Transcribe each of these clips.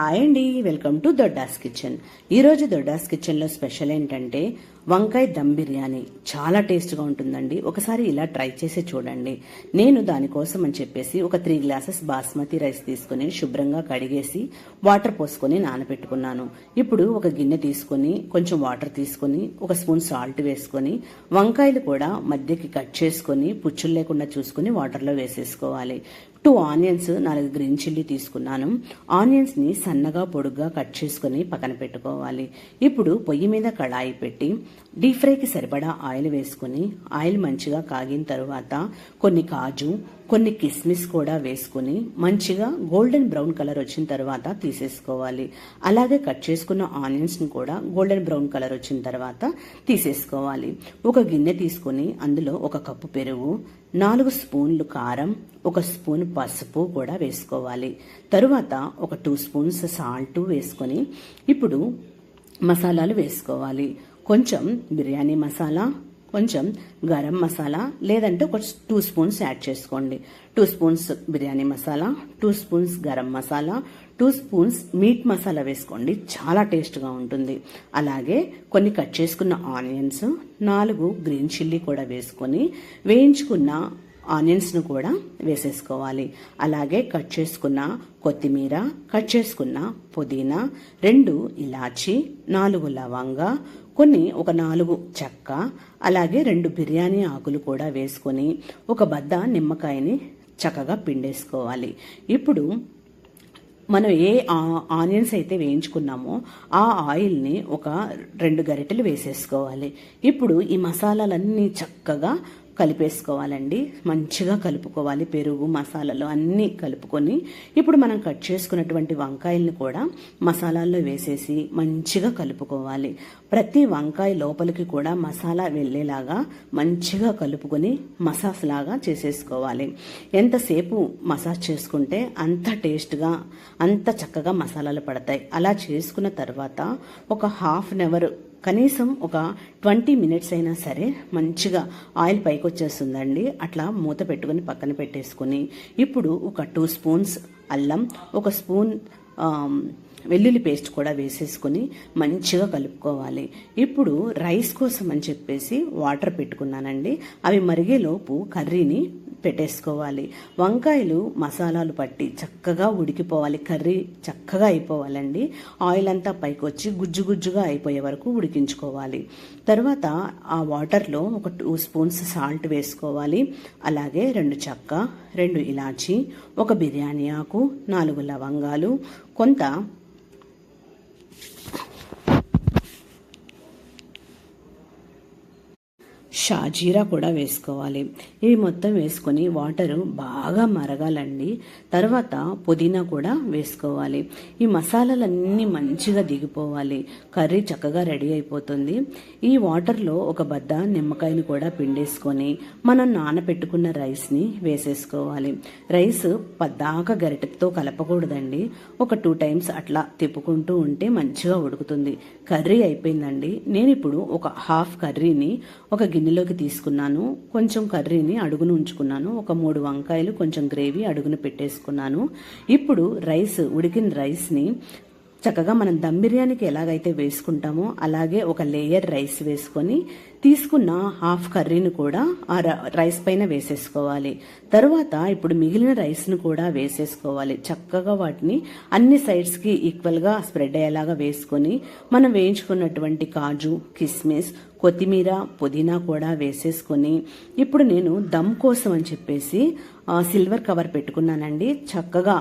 Hi అండి welcome to దొడ్డాస్ kitchen. ఈరోజు దొడ్డాస్ కిచెన్లో స్పెషల్ ఏంటంటే వంకాయ దమ్ బిర్యానీ. చాలా టేస్ట్గా ఉంటుందండి. ఒకసారి ఇలా ట్రై చేసి చూడండి. నేను దానికోసం అని చెప్పేసి ఒక త్రీ గ్లాసెస్ బాస్మతి రైస్ తీసుకుని శుభ్రంగా కడిగేసి వాటర్ పోసుకొని నానబెట్టుకున్నాను. ఇప్పుడు ఒక గిన్నె తీసుకొని కొంచెం వాటర్ తీసుకొని ఒక స్పూన్ సాల్ట్ వేసుకొని వంకాయలు కూడా మధ్యకి కట్ చేసుకొని పుచ్చులు లేకుండా చూసుకుని వాటర్లో వేసేసుకోవాలి. టూ ఆనియన్స్ నాలుగు గ్రీన్ చిల్లీ తీసుకున్నాను. ఆనియన్స్ని సన్నగా పొడుగ్గా కట్ చేసుకుని పక్కన పెట్టుకోవాలి. ఇప్పుడు పొయ్యి మీద కళాయి పెట్టి డీప్ ఫ్రైకి సరిపడా ఆయిల్ వేసుకుని ఆయిల్ మంచిగా కాగిన తరువాత కొన్ని కాజు కొన్ని కిస్మిస్ కూడా వేసుకుని మంచిగా గోల్డెన్ బ్రౌన్ కలర్ వచ్చిన తర్వాత తీసేసుకోవాలి. అలాగే కట్ చేసుకున్న ఆనియన్స్ని కూడా గోల్డెన్ బ్రౌన్ కలర్ వచ్చిన తర్వాత తీసేసుకోవాలి. ఒక గిన్నె తీసుకుని అందులో ఒక కప్పు పెరుగు నాలుగు స్పూన్లు కారం ఒక స్పూన్ పసుపు కూడా వేసుకోవాలి. తరువాత ఒక టూ స్పూన్స్ సాల్ట్ వేసుకొని ఇప్పుడు మసాలాలు వేసుకోవాలి. కొంచెం బిర్యానీ మసాలా కొంచెం గరం మసాలా లేదంటే ఒక టూ స్పూన్స్ యాడ్ చేసుకోండి. Two spoons biryani masala two spoons garam masala two spoons meat masala వేసుకోండి. చాలా టేస్ట్గా ఉంటుంది. అలాగే కొన్ని కట్ చేసుకున్న ఆనియన్స్ నాలుగు గ్రీన్ చిల్లీ కూడా వేసుకొని వేయించుకున్న ఆనియన్స్ను కూడా వేసేసుకోవాలి. అలాగే కట్ చేసుకున్న కొత్తిమీర కట్ చేసుకున్న పుదీనా రెండు ఇలాచి నాలుగు లవంగా కొన్ని ఒక నాలుగు చెక్క అలాగే రెండు బిర్యానీ ఆకులు కూడా వేసుకొని ఒక బద్ద నిమ్మకాయని చక్కగా పిండేసుకోవాలి. ఇప్పుడు మనం ఏ ఆనియన్స్ అయితే వేయించుకున్నామో ఆ ఆయిల్ని ఒక రెండు గరిటెలు వేసేసుకోవాలి. ఇప్పుడు ఈ మసాలాలన్నీ చక్కగా కలిపేసుకోవాలండి. మంచిగా కలుపుకోవాలి. పెరుగు మసాలాలు అన్నీ కలుపుకొని ఇప్పుడు మనం కట్ చేసుకున్నటువంటి వంకాయల్ని కూడా మసాలాల్లో వేసేసి మంచిగా కలుపుకోవాలి. ప్రతి వంకాయ లోపలికి కూడా మసాలా వెళ్ళేలాగా మంచిగా కలుపుకొని మసాజ్ లాగా చేసేసుకోవాలి. ఎంతసేపు మసాజ్ చేసుకుంటే అంత టేస్ట్గా అంత చక్కగా మసాలాలు పడతాయి. అలా చేసుకున్న తర్వాత ఒక హాఫ్ అన్ అవర్ కనీసం ఒక ట్వంటీ మినిట్స్ అయినా సరే మంచిగా ఆయిల్ పైకి వచ్చేస్తుందండి అట్లా మూత పెట్టుకుని పక్కన పెట్టేసుకుని ఇప్పుడు ఒక టూ స్పూన్స్ అల్లం ఒక స్పూన్ వెల్లుల్లి పేస్ట్ కూడా వేసేసుకొని మంచిగా కలుపుకోవాలి. ఇప్పుడు రైస్ కోసం అని చెప్పేసి వాటర్ పెట్టుకున్నానండి. అవి మరిగేలోపు కర్రీని పెట్టేసుకోవాలి. వంకాయలు మసాలాలు పట్టి చక్కగా ఉడికిపోవాలి. కర్రీ చక్కగా అయిపోవాలండి. ఆయిల్ అంతా పైకి వచ్చి గుజ్జు గుజ్జుగా అయిపోయే వరకు ఉడికించుకోవాలి. తర్వాత ఆ వాటర్లో ఒక టూ స్పూన్స్ సాల్ట్ వేసుకోవాలి. అలాగే రెండు చెక్క రెండు ఇలాచి ఒక బిర్యానీ ఆకు నాలుగు లవంగాలు కొంత షాజీరా కూడా వేసుకోవాలి. ఇవి మొత్తం వేసుకొని వాటరు బాగా మరగాలండి. తర్వాత పుదీనా కూడా వేసుకోవాలి. ఈ మసాలాలన్నీ మంచిగా దిగిపోవాలి. కర్రీ చక్కగా రెడీ అయిపోతుంది. ఈ వాటర్లో ఒక బద్ద నిమ్మకాయని కూడా పిండేసుకొని మనం నానబెట్టుకున్న రైస్ని వేసేసుకోవాలి. రైస్ పద్దాక గరిటెతో కలపకూడదండి. ఒక టూ టైమ్స్ అట్లా తిప్పుకుంటూ ఉంటే మంచిగా ఉడుకుతుంది. కర్రీ అయిపోయిందండి. నేను ఇప్పుడు ఒక హాఫ్ కర్రీని ఒక గిన్నెలో గిన్నెలోకి తీసుకున్నాను. కొంచెం కర్రీని అడుగును ఉంచుకున్నాను. ఒక మూడు వంకాయలు కొంచెం గ్రేవీ అడుగును పెట్టేసుకున్నాను. ఇప్పుడు రైస్ ఉడికిన రైస్ని చక్కగా మనం దమ్ బిర్యానీకి ఎలాగైతే వేసుకుంటామో అలాగే ఒక లేయర్ రైస్ వేసుకొని తీసుకున్న హాఫ్ కర్రీని కూడా ఆ రైస్ పైన వేసేసుకోవాలి. తరువాత ఇప్పుడు మిగిలిన రైస్ను కూడా వేసేసుకోవాలి. చక్కగా వాటిని అన్ని సైడ్స్కి ఈక్వల్గా స్ప్రెడ్ అయ్యేలాగా వేసుకొని మనం వేయించుకున్నటువంటి కాజు కిస్మిస్ కొత్తిమీర పుదీనా కూడా వేసేసుకొని ఇప్పుడు నేను దమ్ కోసం అని చెప్పేసి సిల్వర్ కవర్ పెట్టుకున్నానండి. చక్కగా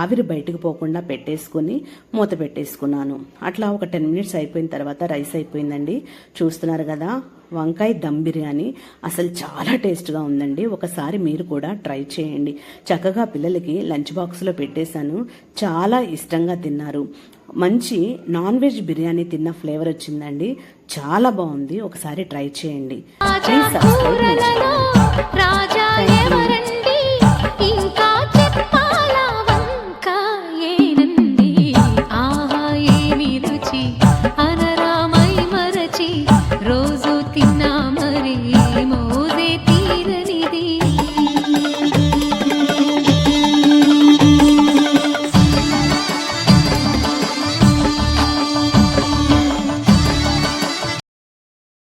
ఆవిరి బయటకు పోకుండా పెట్టేసుకొని మూత పెట్టేసుకున్నాను. అట్లా ఒక టెన్ మినిట్స్ అయిపోయిన తర్వాత రైస్ అయిపోయిందండి. చూస్తున్నారు కదా వంకాయ దమ్ బిర్యానీ. అసలు చాలా టేస్ట్గా ఉందండి. ఒకసారి మీరు కూడా ట్రై చేయండి. చక్కగా పిల్లలకి లంచ్ బాక్స్లో పెట్టేశాను. చాలా ఇష్టంగా తిన్నారు. మంచి నాన్ వెజ్ బిర్యానీ తిన్న ఫ్లేవర్ వచ్చిందండి. చాలా బాగుంది. ఒకసారి ట్రై చేయండి. Please subscribe